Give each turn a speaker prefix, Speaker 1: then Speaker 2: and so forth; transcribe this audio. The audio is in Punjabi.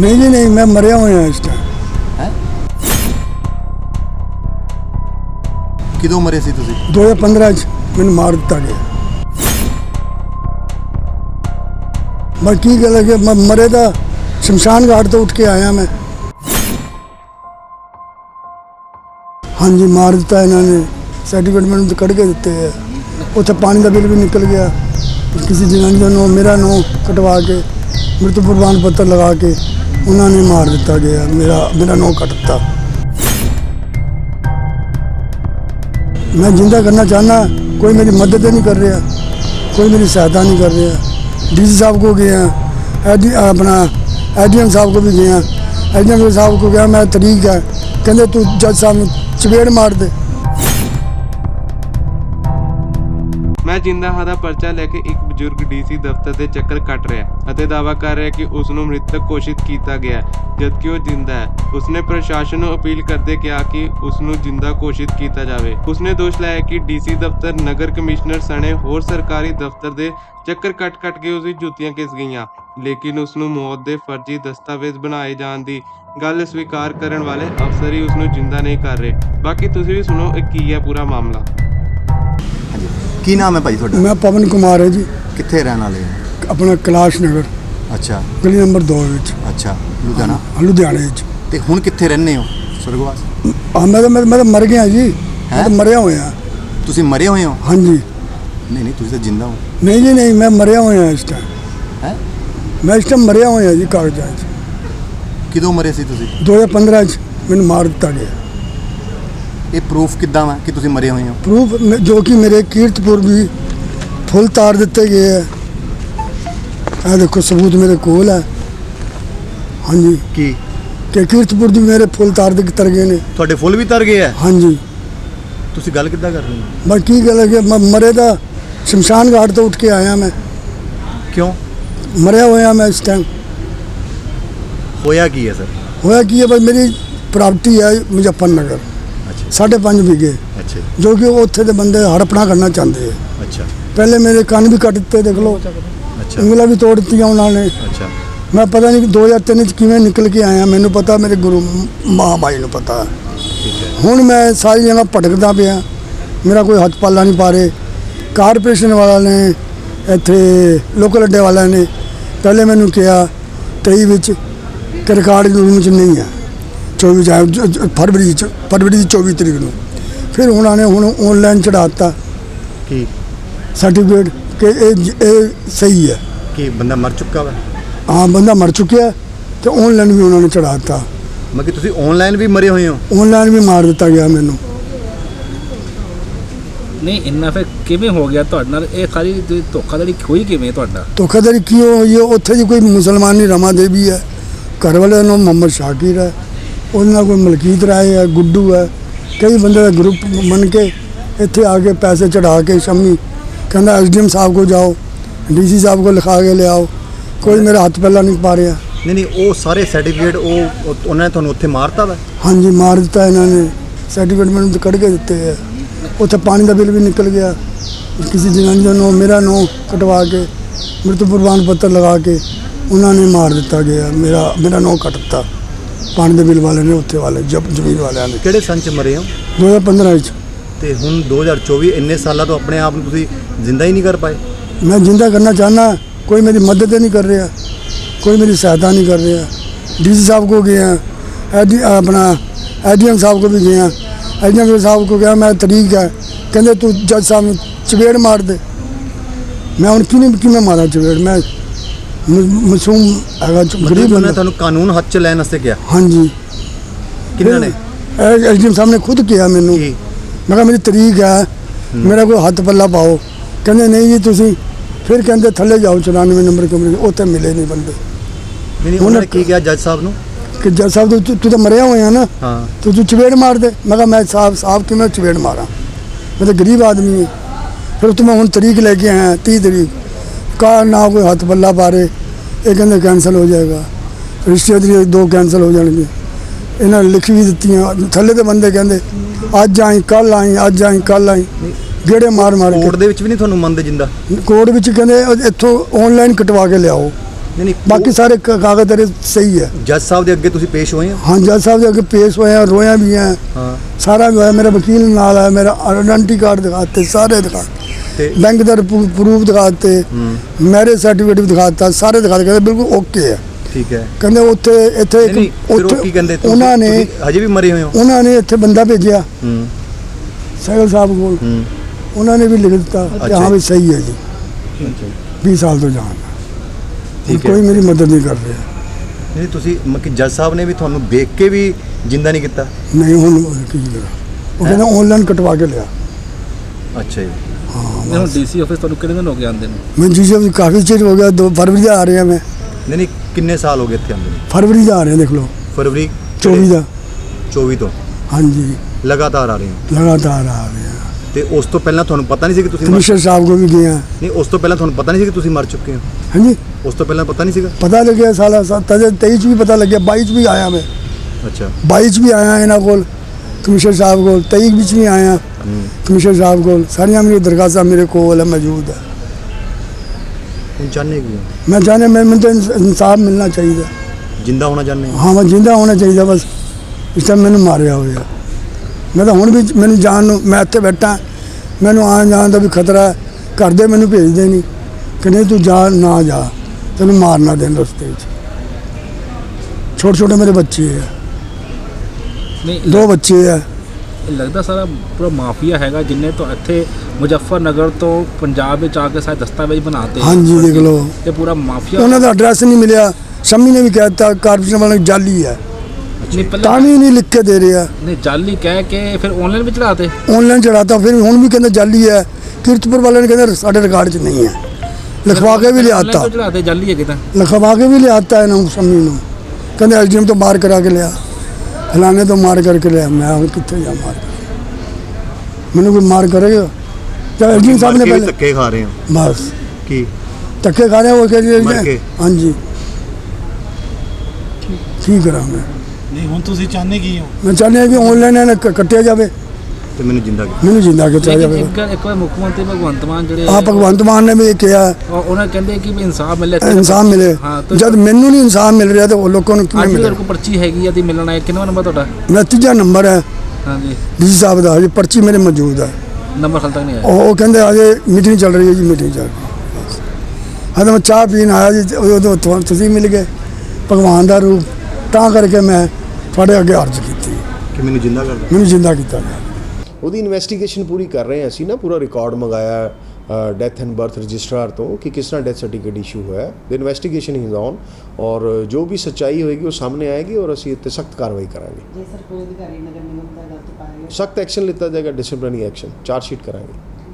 Speaker 1: ਨਹੀਂ ਜੀ ਨਹੀਂ ਮੈਂ ਮਰਿਆ ਹੋਇਆ ਇਸ ਟਾਈਮ
Speaker 2: ਕਿਦੋਂ ਮਰੇ ਸੀ ਤੁਸੀਂ?
Speaker 1: 2015 ਚ ਮੈਨੂੰ ਮਾਰ ਦਿੱਤਾ ਗਿਆ। ਮੈਂ ਕੀ ਗੱਲ ਹੈ ਕਿ ਮੈਂ ਮਰੇ ਦਾ ਸ਼ਮਸ਼ਾਨ ਘਾਟ ਤੋਂ ਉੱਠ ਕੇ ਆਇਆ ਮੈਂ। ਹਾਂਜੀ ਮਾਰ ਦਿੱਤਾ ਇਹਨਾਂ ਨੇ। ਸਰਟੀਫਿਕੇਟ ਮੈਨੂੰ ਤਾਂ ਕੱਢ ਕੇ ਦਿੱਤੇ ਆ। ਉੱਥੇ ਪਾਣੀ ਦਾ ਬਿੱਲ ਵੀ ਨਿਕਲ ਗਿਆ। ਕਿਸੇ ਜਨਾਨੀ ਦਾ ਨਾਂ ਮੇਰਾ ਨਾਂ ਕਟਵਾ ਕੇ ਮ੍ਰਿਤੂ ਪ੍ਰਮਾਣ ਪੱਤਰ ਲਗਾ ਕੇ ਉਹਨਾਂ ਨੇ ਮਾਰ ਦਿੱਤਾ ਗਿਆ। ਮੇਰਾ ਮੇਰਾ ਨੌ ਕੱਟ ਦਿੱਤਾ। ਮੈਂ ਜਿੰਦਾ ਕਰਨਾ ਚਾਹਨਾ ਕੋਈ ਮੇਰੀ ਮਦਦ ਨਹੀਂ ਕਰ ਰਿਹਾ, ਕੋਈ ਮੇਰੀ ਸਹਾਇਤਾ ਨਹੀਂ ਕਰ ਰਿਹਾ। ਡੀਸੀ ਸਾਹਿਬ ਕੋ ਗਿਆ ਐਡੀ ਆਪਣਾ ਐਡੀਐਮ ਸਾਹਿਬ ਕੋ ਵੀ ਗਿਆ ਐਡੀਐਮ ਸਾਹਿਬ ਕੋ ਗਿਆ, ਮੈਂ ਤਰੀਕ ਹੈ। ਕਹਿੰਦੇ ਤੂੰ ਜੱਜ ਸਾਹਿਬ ਨੂੰ ਚਪੇੜ ਮਾਰ ਦੇ।
Speaker 3: ਮੈਂ ਜਿੰਦਾ ਹਾਂ ਦਾ ਪਰਚਾ ਲੈ ਕੇ ਇੱਕ ਬਜ਼ੁਰਗ ਡੀਸੀ ਦਫ਼ਤਰ ਦੇ ਚੱਕਰ ਕੱਟ ਰਿਹਾ ਅਤੇ ਦਾਅਵਾ ਕਰ ਰਿਹਾ ਕਿ ਉਸ ਨੂੰ ਮ੍ਰਿਤਕ ਘੋਸ਼ਿਤ ਕੀਤਾ ਗਿਆ ਜਦਕਿ ਉਹ ਜਿੰਦਾ ਹੈ। ਉਸਨੇ ਪ੍ਰਸ਼ਾਸਨ ਨੂੰ ਅਪੀਲ ਕਰਦੇ ਕਿਹਾ ਕਿ ਉਸ ਨੂੰ ਜਿੰਦਾ ਘੋਸ਼ਿਤ ਕੀਤਾ ਜਾਵੇ। ਉਸਨੇ ਦੋਸ਼ ਲਾਇਆ ਕਿ ਡੀਸੀ ਦਫ਼ਤਰ, ਨਗਰ ਕਮਿਸ਼ਨਰ ਸਣੇ ਹੋਰ ਸਰਕਾਰੀ ਦਫ਼ਤਰ ਦੇ ਚੱਕਰ ਕੱਟ-ਕੱਟ ਕੇ ਉਸ ਦੀ ਜੁੱਤੀਆਂ ਕਿਸ ਗਈਆਂ, ਲੇਕਿਨ ਉਸ ਨੂੰ ਮੌਤ ਦੇ ਫਰਜ਼ੀ ਦਸਤਾਵੇਜ਼ ਬਣਾਏ ਜਾਣ ਦੀ ਗੱਲ ਸਵੀਕਾਰ ਕਰਨ ਵਾਲੇ ਅਫਸਰ ਹੀ ਉਸ ਨੂੰ ਜਿੰਦਾ ਨਹੀਂ ਕਰ ਰਹੇ। ਬਾਕੀ ਤੁਸੀਂ ਵੀ ਸੁਣੋ ਇਹ ਕੀ ਹੈ ਪੂਰਾ ਮਾਮਲਾ।
Speaker 2: ਕੀ ਨਾਮ ਹੈ ਭਾਈ ਤੁਹਾਡਾ?
Speaker 1: ਮੈਂ ਪਵਨ ਕੁਮਾਰ ਹੈ ਜੀ।
Speaker 2: ਕਿੱਥੇ ਰਹਿਣ ਵਾਲੇ ਹੋ?
Speaker 1: ਆਪਣਾ ਕੈਲਾਸ਼ ਨਗਰ।
Speaker 2: ਅੱਛਾ।
Speaker 1: ਗਲੀ ਨੰਬਰ 2 ਵਿੱਚ।
Speaker 2: ਅੱਛਾ ਲੁਧਿਆਣਾ?
Speaker 1: ਲੁਧਿਆਣੇ ਵਿੱਚ।
Speaker 2: ਤੇ ਹੁਣ ਕਿੱਥੇ ਰਹਿੰਦੇ ਹੋ ਸੁਰਗਵਾਸ
Speaker 1: ਆ ਮੈਂ ਤਾਂ ਮੈਂ ਮੈਂ ਤਾਂ ਮਰ ਗਿਆ ਜੀ। ਮੈਂ ਤਾਂ ਮਰਿਆ ਹੋਇਆ।
Speaker 2: ਤੁਸੀਂ ਮਰੇ ਹੋਏ ਹੋ?
Speaker 1: ਹਾਂਜੀ।
Speaker 2: ਨਹੀਂ ਨਹੀਂ ਤੁਸੀਂ ਤਾਂ ਜਿੰਦਾ ਹੋ।
Speaker 1: ਨਹੀਂ ਜੀ ਨਹੀਂ ਮੈਂ ਮਰਿਆ ਹੋਇਆ ਇਸ ਟਾਈਮ
Speaker 2: ਹੈ?
Speaker 1: ਮੈਂ ਇਸ ਟਾਈਮ ਮਰਿਆ ਹੋਇਆ ਜੀ ਕਾਗਜ਼ਾਂ 'ਚ।
Speaker 2: ਕਿਦੋਂ ਮਰੇ ਸੀ ਤੁਸੀਂ?
Speaker 1: 2015 ਚ ਮੈਨੂੰ ਮਾਰ ਦਿੱਤਾ ਗਿਆ।
Speaker 2: ਇਹ ਪ੍ਰੂਫ ਕਿੱਦਾਂ ਵਾ ਕਿ ਤੁਸੀਂ ਮਰੇ ਹੋਏ ਹੋ?
Speaker 1: ਪ੍ਰੂਫ ਜੋ ਕਿ ਮੇਰੇ ਕੀਰਤਪੁਰ ਵੀ ਫੁੱਲ ਤਾਰ ਦਿੱਤੇ ਗਏ ਹੈ ਇਹ ਦੇਖੋ ਸਬੂਤ ਮੇਰੇ ਕੋਲ ਹੈ ਹਾਂਜੀ।
Speaker 2: ਕੀ?
Speaker 1: ਕਿ ਕੀਰਤਪੁਰ ਦੀ ਮੇਰੇ ਫੁੱਲ ਤਾਰ ਦੇ ਤਰ ਗਏ ਨੇ।
Speaker 2: ਤੁਹਾਡੇ ਫੁੱਲ ਵੀ ਤਰ ਗਏ ਆ?
Speaker 1: ਹਾਂਜੀ।
Speaker 2: ਤੁਸੀਂ ਗੱਲ ਕਿੱਦਾਂ ਕਰ ਰਹੇ ਹੋ?
Speaker 1: ਮੈਂ ਕੀ ਗੱਲ ਹੈ ਕਿ ਮੈਂ ਮਰੇ ਦਾ ਸ਼ਮਸ਼ਾਨ ਘਾਟ ਤੋਂ ਉੱਠ ਕੇ ਆਇਆ ਮੈਂ।
Speaker 2: ਕਿਉਂ?
Speaker 1: ਮਰਿਆ ਹੋਇਆ ਮੈਂ ਇਸ ਟਾਈਮ
Speaker 2: ਹੋਇਆ ਕੀ ਹੈ ਸਰ?
Speaker 1: ਹੋਇਆ ਕੀ ਹੈ? ਬਸ ਮੇਰੀ ਪ੍ਰਾਪਰਟੀ ਹੈ ਮੁਜ਼ੱਫਰਨਗਰ। ਸਾਢੇ ਪੰਜ ਵਿਗੇ।
Speaker 2: ਅੱਛਾ
Speaker 1: ਜੋ। ਕਿ ਉੱਥੇ ਦੇ ਬੰਦੇ ਹੜਪਣਾ ਕਰਨਾ ਚਾਹੁੰਦੇ ਆ।
Speaker 2: ਅੱਛਾ।
Speaker 1: ਪਹਿਲੇ ਮੇਰੇ ਕੰਨ ਵੀ ਕੱਟ ਦਿੱਤੇ ਦੇਖ ਲਓ।
Speaker 2: ਅੱਛਾ।
Speaker 1: ਉਂਗਲਾਂ ਵੀ ਤੋੜ ਦਿੱਤੀਆਂ ਉਹਨਾਂ ਨੇ।
Speaker 2: ਅੱਛਾ।
Speaker 1: ਮੈਂ ਪਤਾ ਨਹੀਂ ਕਿ 2003 ਚ ਕਿਵੇਂ ਨਿਕਲ ਕੇ ਆਇਆ ਮੈਨੂੰ ਪਤਾ ਮੇਰੇ ਗੁਰੂ ਮਾਂ ਬਾਈ ਨੂੰ ਪਤਾ। ਹੁਣ ਮੈਂ ਸਾਰੀ ਜਗ੍ਹਾ ਭਟਕਦਾ ਪਿਆ। ਮੇਰਾ ਕੋਈ ਹੱਥ ਪੱਲਾ ਨਹੀਂ ਪਾ ਰਹੇ ਕਾਰਪੋਰੇਸ਼ਨ ਵਾਲਾ ਨੇ ਇੱਥੇ ਲੋਕਲ ਅੱਡੇ ਵਾਲਿਆਂ ਨੇ ਪਹਿਲੇ ਮੈਨੂੰ ਕਿਹਾ 23 ਵਿੱਚ ਕਿ ਰਿਕਾਰਡ ਰੂਮ ਚ ਨਹੀਂ ਹੈ 24 ਚ ਆਇਆ, ਜ- ਫਰਵਰੀ ਚ ਫਰਵਰੀ ਦੀ 24 ਤਰੀਕ ਨੂੰ। ਫਿਰ ਉਹਨਾਂ ਨੇ ਹੁਣ ਆਨਲਾਈਨ ਚੜਾਤਾ
Speaker 2: ਕੀ?
Speaker 1: ਸਰਟੀਫਿਕੇਟ ਕਿ ਇਹ ਇਹ ਸਹੀ ਹੈ।
Speaker 2: ਕੀ ਬੰਦਾ ਮਰ ਚੁੱਕਾ ਵਾ?
Speaker 1: ਹਾਂ ਬੰਦਾ ਮਰ ਚੁੱਕਿਆ ਤੇ ਆਨਲਾਈਨ ਵੀ ਉਹਨਾਂ ਨੇ ਚੜਾਤਾ
Speaker 2: ਮੈਂ ਕਿ ਤੁਸੀਂ ਆਨਲਾਈਨ ਵੀ ਮਰੇ ਹੋਏ ਹੋ?
Speaker 1: ਆਨਲਾਈਨ ਵੀ ਮਾਰ ਦਿੱਤਾ ਗਿਆ ਮੈਨੂੰ।
Speaker 4: ਨਹੀਂ ਇੰਨਾ ਫਿਰ ਕਿਵੇਂ ਹੋ ਗਿਆ ਤੁਹਾਡੇ ਨਾਲ? ਇਹ ਖਾਲੀ ਧੋਖਾਧੜੀ ਹੋਈ ਕਿਵੇਂ ਤੁਹਾਡਾ
Speaker 1: ਧੋਖਾਧੜੀ ਕਿਉਂ ਹੋਈ ਹੈ? ਉੱਥੇ ਦੀ ਕੋਈ ਮੁਸਲਮਾਨੀ ਰਮਾ ਦੇਵੀ ਹੈ। ਘਰ ਨਾਮ ਮੁਹੰਮਦ ਸ਼ਾਕਿਰ ਹੈ। ਉਹਦੇ ਨਾਲ ਕੋਈ ਮਲਕੀਤ ਰਾਏ ਹੈ ਗੁੱਡੂ ਹੈ ਕਈ ਬੰਦੇ ਦਾ ਗਰੁੱਪ ਬਣ ਕੇ ਇੱਥੇ ਆ ਕੇ ਪੈਸੇ ਚੜਾ ਕੇ ਸ਼ਮੀ ਕਹਿੰਦਾ ਐਸਡੀਐਮ ਸਾਹਿਬ ਕੋ ਜਾਓ ਡੀਸੀ ਸਾਹਿਬ ਕੋ ਲਿਖਾ ਕੇ ਲਿਆਓ ਕੋਈ ਮੇਰਾ ਹੱਥ ਪਹਿਲਾਂ ਨਹੀਂ ਪਾ ਰਿਹਾ।
Speaker 2: ਨਹੀਂ ਨਹੀਂ ਉਹ ਸਾਰੇ ਸਰਟੀਫਿਕੇਟ ਉਹ ਉਹ- ਉਹਨਾਂ ਨੇ ਤੁਹਾਨੂੰ ਉੱਥੇ ਮਾਰਤਾ ਵਾ?
Speaker 1: ਹਾਂਜੀ ਮਾਰ ਦਿੱਤਾ ਇਹਨਾਂ ਨੇ। ਸਰਟੀਫਿਕੇਟ ਮੈਨੂੰ ਕੱਢ ਕੇ ਦਿੱਤੇ ਆ। ਉੱਥੇ ਪਾਣੀ ਦਾ ਬਿੱਲ ਵੀ ਨਿਕਲ ਗਿਆ। ਕਿਸੇ ਜਨਾਨੀ ਦਾ ਨਾਂ ਮੇਰਾ ਨਾਂ ਕਟਵਾ ਕੇ ਮ੍ਰਿਤੂ ਪ੍ਰਮਾਣ ਪੱਤਰ ਲਗਾ ਕੇ ਉਹਨਾਂ ਨੇ ਮਾਰ ਦਿੱਤਾ ਗਿਆ। ਮੇਰਾ ਮੇਰਾ ਨਾਂ ਕੱਟ ਦਿੱਤਾ। ਪਾਣੀ ਦੇ ਬਿੱਲ ਵਾਲੇ ਨੇ ਉੱਥੇ ਵਾਲੇ ਜਬ ਜ਼ਮੀਨ ਵਾਲਿਆਂ ਨੇ
Speaker 2: ਕਿਹੜੇ ਸੰਨ ਚ ਮਰੇ ਹੋ?
Speaker 1: 2015 ਵਿੱਚ।
Speaker 2: ਤੇ ਹੁਣ 2024 ਇੰਨੇ ਸਾਲਾਂ ਤੋਂ ਆਪਣੇ ਆਪ ਨੂੰ ਤੁਸੀਂ ਜ਼ਿੰਦਾ ਹੀ ਨਹੀਂ ਕਰ ਪਾਏ?
Speaker 1: ਮੈਂ ਜਿੰਦਾ ਕਰਨਾ ਚਾਹਨਾ ਕੋਈ ਮੇਰੀ ਮਦਦ ਨਹੀਂ ਕਰ ਰਿਹਾ ਕੋਈ ਮੇਰੀ ਸਹਾਇਤਾ ਨਹੀਂ ਕਰ ਰਿਹਾ। ਡੀਸੀ ਸਾਹਿਬ ਕੋ ਗਿਆ ਐਡੀ ਆਪਣਾ ਐਡੀਐਮ ਸਾਹਿਬ ਕੋ ਵੀ ਗਿਆ ਐਡੀਐਮ ਸਾਹਿਬ ਕੋ ਗਿਆ ਮੈਂ ਤਰੀਕ ਹੈ ਕਹਿੰਦੇ ਤੂੰ ਜੱਜ ਸਾਹਿਬ ਨੂੰ ਚਪੇੜ ਮਾਰ ਦੇ। ਮੈਂ ਹੁਣ ਕਿਵੇਂ ਕਿਵੇਂ ਮਾਰਾਂ ਚਪੇੜ? ਮੈਂ ਮ- ਮਾਸੂਮ ਹੈਗਾ ਚ- ਗਰੀਬ
Speaker 2: ਉਹਨਾਂ ਨੇ
Speaker 1: ਬੰਦਾ।
Speaker 2: ਤੁਹਾਨੂੰ ਕਾਨੂੰਨ ਹੱਥ ਚ ਲੈਣ ਵਾਸਤੇ ਕਿਹਾ?
Speaker 1: ਹਾਂਜੀ।
Speaker 2: ਕਿੰਨਾਂ ਨੇ?
Speaker 1: ਐਡੀਐਮ ਸਾਹਿਬ ਨੇ ਖੁਦ ਕਿਹਾ ਮੈਨੂੰ। ਮੈਂ ਕਿਹਾ ਮੇਰੀ ਤਰੀਕ ਹੈ। ਮੇਰਾ ਕੋਈ ਹੱਥ ਪੱਲਾ ਪਾਓ। ਕਹਿੰਦੇ ਨਹੀਂ ਜੀ ਤੁਸੀਂ ਫਿਰ ਕਹਿੰਦੇ ਥੱਲੇ ਜਾਓ 94 ਨੰਬਰ ਕਮਰੇ 'ਚ, ਉੱਥੇ ਮਿਲੇ ਨਹੀਂ ਬੰਦੇ।
Speaker 2: ਨਹੀਂ ਨਹੀਂ ਉਹਨਾਂ ਨੇ ਕੀ ਕਿਹਾ ਜੱਜ ਸਾਹਿਬ ਨੂੰ?
Speaker 1: ਕਿ ਜੱਜ ਸਾਹਿਬ ਤੂੰ- ਤੂੰ ਤਾਂ ਮਰਿਆ ਹੋਇਆ ਨਾ।
Speaker 2: ਹਾਂ।
Speaker 1: ਤੂੰ ਤੂੰ ਚਵੇੜ ਮਾਰ ਦੇ। ਮੈਂ ਕਿਹਾ ਮੈਂ ਸਾਹਿਬ ਸਾਹਿਬ ਕਿਵੇਂ ਚਵੇੜ ਮਾਰਾਂ? ਮੈਂ ਤਾਂ ਗਰੀਬ ਆਦਮੀ ਹਾਂ। ਫਿਰ ਉੱਥੇ ਮੈਂ ਹੁਣ ਤਰੀਕ ਲੈ ਕੇ ਆਇਆ 30 ਤਰੀਕ। ਕਾ ਨਾ ਕੋਈ ਹੱਥ ਪੱਲਾ ਪਾਰੇ ਇਹ ਕਹਿੰਦੇ ਕੈਂਸਲ ਹੋ ਜਾਏਗਾ। ਰਿਸ਼ਤੇ ਦੀ ਕੈਂਸਲ ਹੋ ਜਾਣਗੇ। ਇਹਨਾਂ ਨੇ ਲਿਖ ਵੀ ਦਿੱਤੀਆਂ। ਥੱਲੇ ਦੇ ਬੰਦੇ ਕਹਿੰਦੇ ਅੱਜ ਆਈ ਕੱਲ ਆਈ ਅੱਜ ਆਈ ਕੱਲ ਆਈ। ਗੇੜੇ ਮਾਰ ਮਾਰ
Speaker 2: ਕੋਰਟ
Speaker 1: ਕੇ
Speaker 2: ਦੇ ਵਿੱਚ ਵੀ ਨਹੀਂ ਤੁਹਾਨੂੰ ਮੰਨਦੇ ਜਿੰਦਾ?
Speaker 1: ਕੋਰਟ ਵਿੱਚ ਕਹਿੰਦੇ ਇੱਥੋਂ ਆਨਲਾਈਨ ਕਟਵਾ ਕੇ ਲਿਆਓ।
Speaker 2: ਨਹੀਂ ਨਹੀਂ
Speaker 1: ਬਾਕੀ ਸਾਰੇ ਕ- ਕਾਗਜ਼ ਤੇਰੇ ਸਹੀ ਹੈ।
Speaker 2: ਜੱਜ ਸਾਹਿਬ ਦੇ ਅੱਗੇ ਤੁਸੀਂ ਪੇਸ਼ ਹੋਏ ਹੋ
Speaker 1: ਹਾਂ ਜੱਜ ਸਾਹਿਬ ਦੇ ਅੱਗੇ ਪੇਸ਼ ਹੋਇਆ ਰੋਇਆ ਵੀ ਹੈ
Speaker 2: ਹਾਂ।
Speaker 1: ਸਾਰਾ ਵੀ ਹੋਇਆ ਮੇਰਾ ਵਕੀਲ ਨਾਲ ਹੈ ਮੇਰਾ ਆਇਡੈਂਟੀ ਕਾਰਡ ਦਿਖਾਤੇ ਸਾਰੇ ਦਿਖਾ
Speaker 2: ਤੇ
Speaker 1: ਬੈਂਕ ਦਾ ਪ੍ਰੂਫ ਦਿਖਾਤੇ ਮੈਰਿਜ ਸਰਟੀਫਿਕੇਟ ਵੀ ਦਿਖਾਤਾ ਸਾਰੇ ਦਿਖਾ ਕਹਿੰਦੇ ਬਿਲਕੁਲ ਓਕੇ ਹੈ।
Speaker 2: ਠੀਕ ਹੈ।
Speaker 1: ਕਹਿੰਦੇ ਉੱਥੇ ਇੱਥੇ
Speaker 2: ਨਹੀਂ
Speaker 1: ਇੱਕ
Speaker 2: ਫਿਰ ਉਹ ਕੀ ਕਹਿੰਦੇ? ਤੁਸੀਂ-
Speaker 1: ਉਹਨਾਂ ਨੇ
Speaker 2: ਤੁਸੀਂ ਹਜੇ ਵੀ ਮਰੇ ਹੋਏ ਹੋ?
Speaker 1: ਉਹਨਾਂ ਨੇ ਇੱਥੇ ਬੰਦਾ ਭੇਜਿਆ।
Speaker 2: ਹੂੰ।
Speaker 1: ਸਹਿਗਲ ਸਾਹਿਬ ਕੋਲ।
Speaker 2: ਹੂੰ।
Speaker 1: ਉਹਨਾਂ ਨੇ ਵੀ ਲਿਖ ਦਿੱਤਾ ਕਿ
Speaker 2: ਅੱਛਾ।
Speaker 1: ਹਾਂ। ਵੀ ਸਹੀ ਹੈ ਜੀ।
Speaker 2: ਅੱਛਾ।
Speaker 1: 20 ਸਾਲ ਤੋਂ ਜਾਣ।
Speaker 2: ਠੀਕ ਹੈ।
Speaker 1: ਕੋਈ ਮੇਰੀ ਮਦਦ ਨਹੀਂ ਕਰ ਰਿਹਾ।
Speaker 2: ਨਹੀਂ ਤੁਸੀਂ ਮਤਲਬ ਕਿ ਜੱਜ ਸਾਹਿਬ ਨੇ ਵੀ ਤੁਹਾਨੂੰ ਦੇਖ ਕੇ ਵੀ ਜਿੰਦਾ ਨਹੀਂ ਕੀਤਾ?
Speaker 1: ਨਹੀਂ ਹੁਣ ਕੀ ਕਰਾਂ। ਉਹ ਕਹਿੰਦਾ ਆਨਲਾਈਨ ਕਟਵਾ ਕੇ ਲਿਆ।
Speaker 2: ਅੱਛਾ ਜੀ।
Speaker 4: ਇਹ ਹੁਣ ਡੀਸੀ ਆਫਿਸ ਤੁਹਾਨੂੰ ਕਿੰਨੇ ਦਿਨ ਹੋ ਗਏ ਆਂਦੇ ਨੂੰ?
Speaker 1: ਮੈਂ ਜੀ ਜੀ ਕਾਫੀ ਚਿਰ ਹੋ ਗਿਆ ਦੋ ਫਰਵਰੀ ਦਾ ਆ ਰਿਹਾ ਮੈਂ।
Speaker 2: ਨਹੀਂ ਨਹੀਂ ਕਿੰਨੇ ਸਾਲ ਹੋ ਗਏ ਇੱਥੇ ਆਉਂਦੇ ਨੂੰ?
Speaker 1: ਫਰਵਰੀ ਦਾ ਆ ਰਿਹਾ ਦੇਖ ਲਓ।
Speaker 2: ਫਰਵਰੀ
Speaker 1: 24 ਦਾ।
Speaker 2: 24 ਤੋਂ?
Speaker 1: ਹਾਂਜੀ।
Speaker 2: ਲਗਾਤਾਰ ਆ ਰਹੇ ਹੋ?
Speaker 1: ਲਗਾਤਾਰ ਆ ਰਿਹਾ
Speaker 2: ਤੇ ਉਸ ਤੋਂ ਪਹਿਲਾਂ ਤੁਹਾਨੂੰ ਪਤਾ ਨਹੀਂ ਸੀ ਕਿ ਤੁਸੀਂ ਮਰ-
Speaker 1: ਕਮਿਸ਼ਨਰ ਸਾਹਿਬ ਕੋ ਵੀ ਗਿਆ
Speaker 2: ਨਹੀਂ ਉਸ ਤੋਂ ਪਹਿਲਾਂ ਤੁਹਾਨੂੰ ਪਤਾ ਨਹੀਂ ਸੀ ਕਿ ਤੁਸੀਂ ਮਰ ਚੁੱਕੇ ਹੋ?
Speaker 1: ਹਾਂਜੀ।
Speaker 2: ਉਸ ਤੋਂ ਪਹਿਲਾਂ ਪਤਾ ਨਹੀਂ ਸੀਗਾ?
Speaker 1: ਪਤਾ ਲੱਗਿਆ ਸਾਲਾ ਤਦੇ 23 ਚ ਵੀ ਪਤਾ ਲੱਗਿਆ 22 ਚ ਵੀ ਆਇਆ ਮੈਂ।
Speaker 2: ਅੱਛਾ।
Speaker 1: 22 ਚ ਵੀ ਆਇਆ ਇਹਨਾਂ ਕੋਲ। ਕਮਿਸ਼ਨਰ ਸਾਹਿਬ ਕੋਲ 23 ਵਿੱਚ ਵੀ ਆਇਆ ਕਮਿਸ਼ਨਰ ਸਾਹਿਬ ਕੋਲ ਸਾਰੀਆਂ ਮੇਰੀ ਦਰਖਾਸਤਾਂ ਮੇਰੇ ਕੋਲ ਹੈ ਮੌਜੂਦ ਹੈ
Speaker 2: ਹੁਣ ਚਾਹੁੰਦੇ ਕੀ ਹੋ?
Speaker 1: ਮੈਂ ਚਾਹੁੰਦਾ ਮੈਂ ਮੈਨੂੰ ਤਾਂ ਇਨਸ- ਇਨਸਾਫ ਮਿਲਣਾ ਚਾਹੀਦਾ।
Speaker 2: ਜਿੰਦਾ ਹੋਣਾ ਚਾਹੁੰਦੇ ਹੋ?
Speaker 1: ਹਾਂ ਮੈਂ ਜਿੰਦਾ ਹੋਣਾ ਚਾਹੀਦਾ ਬਸ। ਇਸ ਟਾਈਮ ਮੈਨੂੰ ਮਾਰਿਆ ਹੋਇਆ। ਮੈਂ ਤਾਂ ਹੁਣ ਵੀ ਮੈਨੂੰ ਜਾਣ ਨੂੰ ਮੈਂ ਇੱਥੇ ਬੈਠਾ। ਮੈਨੂੰ ਆਉਣ ਜਾਣ ਦਾ ਵੀ ਖਤਰਾ ਹੈ। ਘਰ ਦੇ ਮੈਨੂੰ ਭੇਜਦੇ ਨਹੀਂ। ਕਿ ਨਹੀਂ ਤੂੰ ਜਾ ਨਾ ਜਾ। ਤੈਨੂੰ ਮਾਰਨਾ ਦੇਣ ਰਸਤੇ 'ਚ ਛੋਟੇ ਛੋਟੇ ਮੇਰੇ ਬੱਚੇ ਹੈ
Speaker 4: ਨਹੀਂ
Speaker 1: ਦੋ ਬੱਚੇ ਹੈ
Speaker 4: ਇਹ ਲੱਗਦਾ ਸਾਰਾ ਪੂਰਾ ਮਾਫੀਆ ਹੈਗਾ ਜਿੰਨੇ ਤੋਂ ਇੱਥੇ ਮੁਜ਼ੱਫਰਨਗਰ ਤੋਂ ਪੰਜਾਬ ਵਿੱਚ ਆ ਕੇ ਸਾਰੇ ਦਸਤਾਵੇਜ਼ ਬਣਾਤੇ
Speaker 1: ਹਾਂਜੀ ਦੇਖ ਲਓ।
Speaker 4: ਇਹ ਪੂਰਾ ਮਾਫੀਆ
Speaker 1: ਉਹਨਾਂ ਦਾ ਐਡਰੈਸ ਨਹੀਂ ਮਿਲਿਆ। ਸ਼ੰਮੀ ਨੇ ਵੀ ਕਹਿ ਦਿੱਤਾ ਕਾਰਪੋਰੇਸ਼ਨ ਵਾਲੇ ਜਾਲੀ ਹੈ ਤਾਂ ਵੀ ਨਹੀਂ ਲਿਖ ਕੇ ਦੇ ਰਿਹਾ
Speaker 4: ਨਹੀਂ ਜਾਲੀ ਕਹਿ ਕੇ ਫਿਰ ਆਨਲਾਈਨ ਵੀ ਚੜਾਤੇ
Speaker 1: ਆਨਲਾਈਨ ਚੜਾਤਾ ਫਿਰ ਹੁਣ ਵੀ ਕਹਿੰਦੇ ਜਾਲੀ ਹੈ ਕੀਰਤਪੁਰ ਵਾਲੇ ਨੇ ਕਹਿੰਦੇ ਸਾਡੇ ਰਿਕਾਰਡ 'ਚ ਨਹੀਂ ਹੈ ਲਿਖਵਾ ਕੇ ਵੀ ਲਿਆਤਾ।
Speaker 4: ਚੜਾਤੇ ਜਾਲੀ ਹੈਗੇ ਤਾਂ।
Speaker 1: ਲਿਖਵਾ ਕੇ ਵੀ ਲਿਆਤਾ ਇਹਨਾਂ ਨੂੰ ਸ਼ੰਮੀ ਨੂੰ। ਕਹਿੰਦੇ ਐਲਜੀਐਮ ਤੋਂ ਮਾਰ ਕਰਾ ਕੇ ਲਿਆ। ਫਲਾਣੇ ਤੋਂ ਮਾਰ ਕਰਕੇ ਲਿਆ ਮੈਂ ਹੁਣ ਕਿੱਥੇ ਜਾ ਮਾਰ ਮੈਨੂੰ ਕੋਈ ਮਾਰ ਕਰੇਗਾ ਜਾਂ ਐਲਜੀਐਮ ਸਾਹਿਬ ਨੇ ਪਹਿਲੇ
Speaker 2: ਧੱਕੇ ਖਾ ਰਹੇ ਹੋ?
Speaker 1: ਬਸ।
Speaker 2: ਕੀ?
Speaker 1: ਧੱਕੇ ਖਾ ਰਹੇ
Speaker 2: ਮਰ ਕੇ?
Speaker 1: ਹਾਂਜੀ। ਕੀ ਕਰਾਂ ਮੈਂ?
Speaker 5: ਨਹੀਂ ਹੁਣ ਤੁਸੀਂ ਚਾਹੁੰਦੇ ਕੀ ਹੋ?
Speaker 1: ਮੈਂ ਚਾਹੁੰਦਾ ਕਿ ਆਨਲਾਈਨ ਇਹਨਾਂ ਕੱਟਿਆ ਜਾਵੇ।
Speaker 2: ਤੇ ਮੈਨੂੰ ਜਿੰਦਾ ਕੀਤਾ।
Speaker 1: ਮੈਨੂੰ ਜਿੰਦਾ ਕੀਤਾ
Speaker 4: ਲੇਕਿਨ
Speaker 1: ਜਾਵੇ।
Speaker 4: ਇੱਕ ਇੱਕ ਵਾਰ ਮੁੱਖ ਮੰਤਰੀ ਭਗਵੰਤ ਮਾਨ ਜਿਹੜੇ
Speaker 1: ਆ ਭਗਵੰਤ ਮਾਨ ਨੇ ਵੀ ਇਹ ਕਿਹਾ।
Speaker 4: ਉਹ- ਉਹਨਾਂ ਕਹਿੰਦੇ ਕਿ ਵੀ ਇਨਸਾਫ ਮਿਲੇ
Speaker 1: ਇਨਸਾਫ ਮਿਲੇ। ਜਦ ਮੈਨੂੰ ਨਹੀਂ ਇਨਸਾਫ ਮਿਲ ਰਿਹਾ ਤੇ ਉਹ ਲੋਕਾਂ ਨੂੰ ਕਿਵੇਂ
Speaker 4: ਅੱਜ
Speaker 1: ਮਿਲੇ
Speaker 4: ਤੁਹਾਡੇ ਕੋਲ ਪਰਚੀ ਹੈਗੀ ਆ ਦੀ ਮਿਲਣ ਆਇਆ ਕਿੰਨਾ ਨੰਬਰ ਤੁਹਾਡਾ?
Speaker 1: ਮੇਰਾ ਤੀਜਾ ਨੰਬਰ ਹੈ।
Speaker 4: ਹਾਂਜੀ।
Speaker 1: ਡੀ ਸਾਹਿਬ ਦਾ ਹਜੇ ਪਰਚੀ ਮੇਰੇ ਮੌਜੂਦ ਹੈ।
Speaker 4: ਨੰਬਰ ਹਾਲ ਤੱਕ ਨਹੀਂ ਆਇਆ।
Speaker 1: ਉਹ ਕਹਿੰਦੇ ਅਜੇ ਮੀਟਿੰਗ ਚੱਲ ਰਹੀ ਹੈ ਜੀ ਮੀਟਿੰਗ ਚੱਲ ਰਹੀ ਹੈ। ਮੈਂ ਚਾਹ ਪੀਣ ਆਇਆ ਜੀ ਉਦੋਂ ਤੁਹਾਨੂੰ ਤੁਸੀਂ ਮਿਲ ਗਏ। ਭਗਵਾਨ ਦਾ ਰੂਪ। ਤਾਂ ਕਰਕੇ ਮੈਂ ਤੁਹਾਡੇ ਅੱਗੇ ਅਰਜ਼ ਕੀਤੀ।
Speaker 2: ਕਿ ਮੈਨੂੰ ਜਿੰਦਾ ਕਰ ਦਿਓ।
Speaker 1: ਮੈਨੂੰ ਜਿੰਦਾ ਕੀਤਾ ਗਿਆ।
Speaker 6: ਉਹਦੀ ਇਨਵੈਸਟੀਗੇਸ਼ਨ ਪੂਰੀ ਕਰ ਰਹੇ ਹਾਂ ਅਸੀਂ ਨਾ ਪੂਰਾ ਰਿਕਾਰਡ ਮੰਗਾਇਆ ਡੈਥ ਐਂਡ ਬਰਥ ਰਜਿਸਟਰਾਰ ਤੋਂ ਕਿ ਕਿਸ ਤਰ੍ਹਾਂ ਡੈਥ ਸਰਟੀਫਿਕੇਟ ਇਸ਼ੂ ਹੋਇਆ। ਦ ਇਨਵੈਸਟੀਗੇਸ਼ਨ ਇਜ਼ ਔਨ ਔਰ ਜੋ ਵੀ ਸੱਚਾਈ ਹੋਏਗੀ ਉਹ ਸਾਹਮਣੇ ਆਏਗੀ ਔਰ ਅਸੀਂ ਇੱਥੇ ਸਖਤ ਕਾਰਵਾਈ ਕਰਾਂਗੇ।
Speaker 7: ਜੇ ਸਰ ਕੋਈ ਅਧਿਕਾਰੀ ਨਗਰ ਨਿਗਮ ਦਾ ਗਲਤ ਪਾਇਆ
Speaker 6: ਸਖਤ ਐਕਸ਼ਨ ਲਿੱਤਾ ਜਾਏਗਾ ਡਿਸਪਲਿਨਰੀ ਐਕਸ਼ਨ ਚਾਰਜ ਸ਼ੀਟ ਕਰਾਂਗੇ।